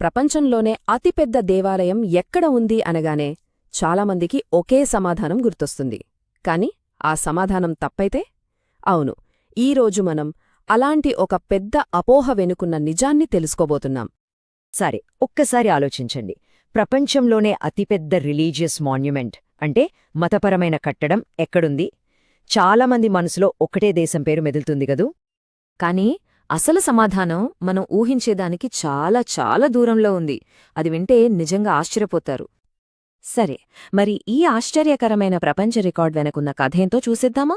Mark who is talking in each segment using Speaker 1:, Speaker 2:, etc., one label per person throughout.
Speaker 1: ప్రపంచంలోనే అతిపెద్ద దేవాలయం ఎక్కడ ఉంది అనగానే చాలామందికి ఒకే సమాధానం గుర్తొస్తుంది. కాని ఆ సమాధానం తప్పైతే? అవును ఈరోజు మనం అలాంటి ఒక పెద్ద అపోహ వెనుకున్న నిజాన్ని తెలుసుకోబోతున్నాం.
Speaker 2: సరే ఒక్కసారి ఆలోచించండి. ప్రపంచంలోనే అతిపెద్ద రిలీజియస్ మాన్యుమెంట్ అంటే మతపరమైన కట్టడం ఎక్కడుంది? చాలామంది మనసులో ఒకటే దేశం పేరు మెదులుతుంది గదూ
Speaker 3: కానీ అసలు సమాధానం మనం ఊహించేదానికి చాలా చాలా దూరంలో ఉంది. అది వింటే నిజంగా ఆశ్చర్యపోతారు. సరే మరి ఈ ఆశ్చర్యకరమైన ప్రపంచ రికార్డ్ వెనకున్న కథేంతో చూసేద్దామా?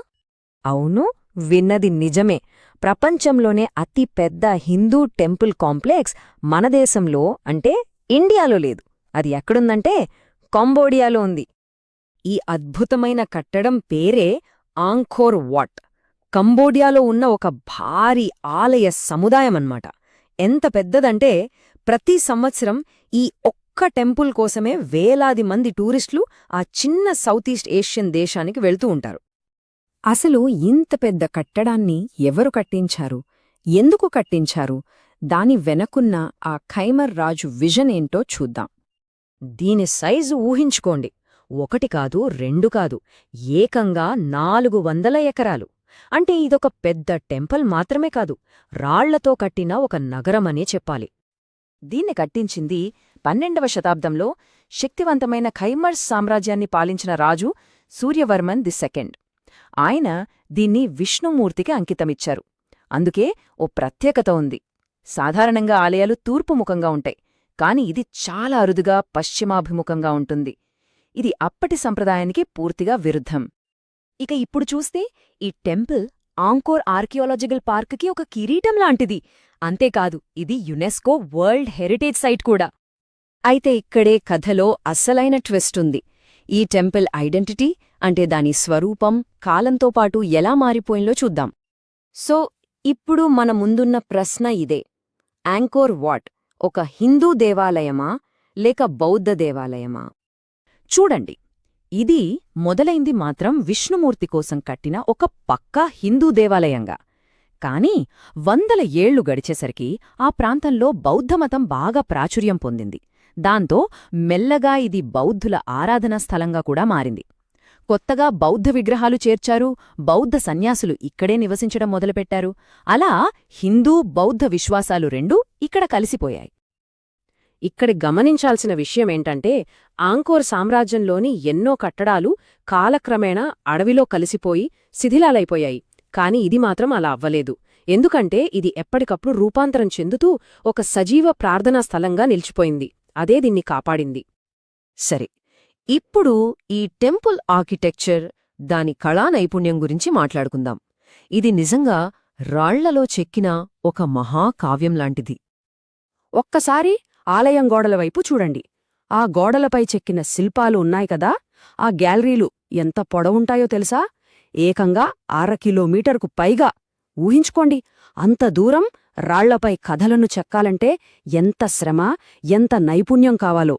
Speaker 3: అవును విన్నది నిజమే. ప్రపంచంలోనే అతి పెద్ద హిందూ టెంపుల్ కాంప్లెక్స్ మన దేశంలో అంటే ఇండియాలో లేదు. అది ఎక్కడుందంటే కంబోడియాలో ఉంది. ఈ అద్భుతమైన కట్టడం పేరే ఆంఖోర్ వాట్. కంబోడియాలో ఉన్న ఒక భారీ ఆలయ సముదాయమన్నమాట. ఎంత పెద్దదంటే ప్రతి సంవత్సరం ఈ ఒక్క టెంపుల్ కోసమే వేలాది మంది టూరిస్టులు ఆ చిన్న సౌత్ ఈస్ట్ ఏషియన్ దేశానికి వెళ్తూ ఉంటారు. అసలు ఇంత పెద్ద కట్టడాన్ని ఎవరు కట్టించారు? ఎందుకు కట్టించారు? దాని వెనకున్న ఆ ఖైమర్ రాజు విజన్ ఏంటో చూద్దాం. దీని సైజు ఊహించుకోండి. ఒకటి కాదు రెండు కాదు. ఏకంగా నాలుగు వందల ఎకరాలు. అంటే ఇదొక పెద్ద టెంపుల్ మాత్రమే కాదు రాళ్ళతో కట్టిన ఒక నగరమనే చెప్పాలి. దీన్ని కట్టించింది పన్నెండవ శతాబ్దంలో శక్తివంతమైన ఖైమర్స్ సామ్రాజ్యాన్ని పాలించిన రాజు సూర్యవర్మన్ ది సెకండ్. ఆయన దీన్ని విష్ణుమూర్తికి అంకితమిచ్చారు. అందుకే ఓ ప్రత్యేకత ఉంది. సాధారణంగా ఆలయాలు తూర్పుముఖంగా ఉంటాయి కాని ఇది చాలా అరుదుగా పశ్చిమాభిముఖంగా ఉంటుంది. ఇది అప్పటి సంప్రదాయానికి పూర్తిగా విరుద్ధం. ఇక ఇప్పుడు చూస్తే ఈ టెంపుల్ ఆంకోర్ ఆర్కియాలజికల్ పార్క్కి ఒక కిరీటం లాంటిది. అంతేకాదు ఇది యునెస్కో వరల్డ్ హెరిటేజ్ సైట్ కూడా. అయితే ఇక్కడే కథలో అస్సలైన ట్విస్ట్ ఉంది. ఈ టెంపుల్ ఐడెంటిటీ అంటే దాని స్వరూపం కాలంతో పాటు ఎలా మారిపోయిందో చూద్దాం. సో ఇప్పుడు మన ముందున్న ప్రశ్న ఇదే. Anchor what? ఒక హిందూ దేవాలయమా లేక బౌద్ధ దేవాలయమా? చూడండి. ఇది మొదలైంది మాత్రం విష్ణుమూర్తి కోసం కట్టిన ఒక పక్కా హిందూ దేవాలయంగా. కాని వందల ఏళ్ళు గడిచేసరికి ఆ ప్రాంతంలో బౌద్ధమతం బాగా ప్రాచుర్యం పొందింది. దాంతో మెల్లగా ఇది బౌద్ధుల ఆరాధనా స్థలంగా కూడా మారింది. కొత్తగా బౌద్ధ విగ్రహాలు చేర్చారు బౌద్ధ సన్యాసులు ఇక్కడే నివసించడం మొదలుపెట్టారు. అలా హిందూ బౌద్ధ విశ్వాసాలు రెండూ ఇక్కడ కలిసిపోయాయి.
Speaker 1: ఇక్కడ గమనించాల్సిన విషయమేంటంటే ఆంకోర్ సామ్రాజ్యంలోని ఎన్నో కట్టడాలు కాలక్రమేణా అడవిలో కలిసిపోయి శిథిలాలైపోయాయి. కాని ఇది మాత్రం అలా అవ్వలేదు. ఎందుకంటే ఇది ఎప్పటికప్పుడు రూపాంతరం చెందుతూ ఒక సజీవ ప్రార్థనా స్థలంగా నిలిచిపోయింది. అదే దీన్ని కాపాడింది.
Speaker 3: సరే ఇప్పుడు ఈ టెంపుల్ ఆర్కిటెక్చర్ దాని కళా నైపుణ్యం గురించి మాట్లాడుకుందాం. ఇది నిజంగా రాళ్ళలో చెక్కిన ఒక మహాకావ్యం లాంటిది.
Speaker 1: ఒక్కసారి ఆలయం గోడల వైపు చూడండి. ఆ గోడలపై చెక్కిన శిల్పాలు ఉన్నాయి కదా? ఆ గ్యాలరీలు ఎంత పొడవుంటాయో తెలుసా? ఏకంగా అర కిలోమీటర్కు పైగా. ఊహించుకోండి అంత దూరం రాళ్ళపై కథలను చెక్కాలంటే ఎంత శ్రమ ఎంత నైపుణ్యం కావాలో.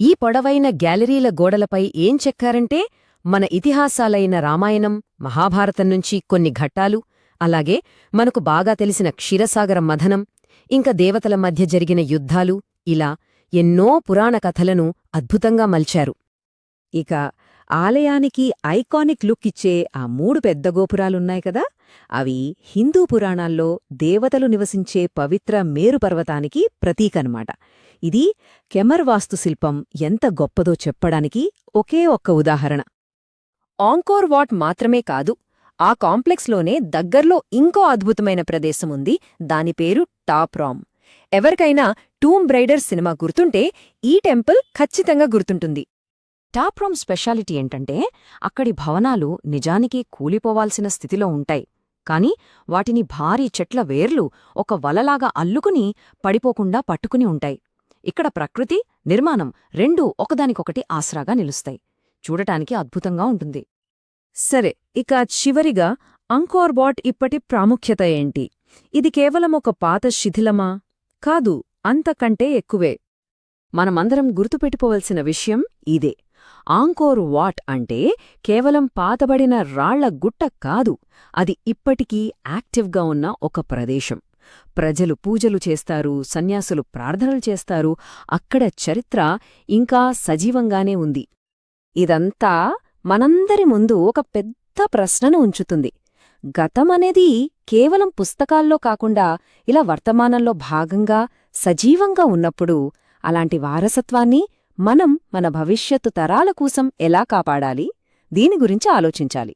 Speaker 3: ఈ పొడవైన గ్యాలరీల గోడలపై ఏం చెక్కారంటే మన ఇతిహాసాలైన రామాయణం మహాభారతం నుంచి కొన్ని ఘట్టాలు అలాగే మనకు బాగా తెలిసిన క్షీరసాగర మథనం ఇంక దేవతల మధ్య జరిగిన యుద్ధాలు ఇలా ఎన్నో పురాణ కథలను అద్భుతంగా మల్చారు. ఇక ఆలయానికి ఐకానిక్ లుక్ ఇచ్చే ఆ మూడు పెద్ద గోపురాలున్నాయి కదా అవి హిందూ పురాణాల్లో దేవతలు నివసించే పవిత్ర మేరు పర్వతానికి ప్రతీకనమాట. ఇది కెమర్ వాస్తుశిల్పం ఎంత గొప్పదో చెప్పడానికి ఒకే ఒక్క ఉదాహరణ. ఆంకోర్ వాట్ మాత్రమే కాదు ఆ కాంప్లెక్స్లోనే దగ్గర్లో ఇంకో అద్భుతమైన ప్రదేశముంది దాని పేరు టాప్ రామ్ ఎవరికైనా టూమ్ బ్రైడర్ సినిమా గుర్తుంటే ఈ టెంపుల్ ఖచ్చితంగా గుర్తుంటుంది. టాప్ రామ్ స్పెషాలిటీ ఏంటంటే అక్కడి భవనాలు నిజానికి కూలిపోవాల్సిన స్థితిలో ఉంటాయి. కాని వాటిని భారీ చెట్ల వేర్లు ఒక వలలాగా అల్లుకుని పడిపోకుండా పట్టుకుని ఉంటాయి. ఇక్కడ ప్రకృతి నిర్మాణం రెండూ ఒకదానికొకటి ఆసరాగా నిలుస్తాయి. చూడటానికి అద్భుతంగా ఉంటుంది. సరే ఇక చివరిగా అంకోర్బాట్ ఇప్పటి ప్రాముఖ్యత ఏంటి? ఇది కేవలం ఒక పాత శిథిలమా? కాదు అంతకంటే ఎక్కువే. మనమందరం గుర్తుపెట్టుకోవలసిన విషయం ఇదే. ఆంకోర్ వాట్ అంటే కేవలం పాతబడిన రాళ్ళ గుట్ట కాదు అది ఇప్పటికీ యాక్టివ్గా ఉన్న ఒక ప్రదేశం. ప్రజలు పూజలు చేస్తారు సన్యాసులు ప్రార్థనలు చేస్తారు అక్కడ చరిత్ర ఇంకా సజీవంగానే ఉంది. ఇదంతా మనందరి ముందు ఒక పెద్ద ప్రశ్నను ఉంచుతుంది. గతమనేది కేవలం పుస్తకాల్లో కాకుండా ఇలా వర్తమానంలో భాగంగా సజీవంగా ఉన్నప్పుడు అలాంటి వారసత్వాన్ని మనం మన భవిష్యత్తు తరాల కోసం ఎలా కాపాడాలి? దీని గురించి ఆలోచించాలి.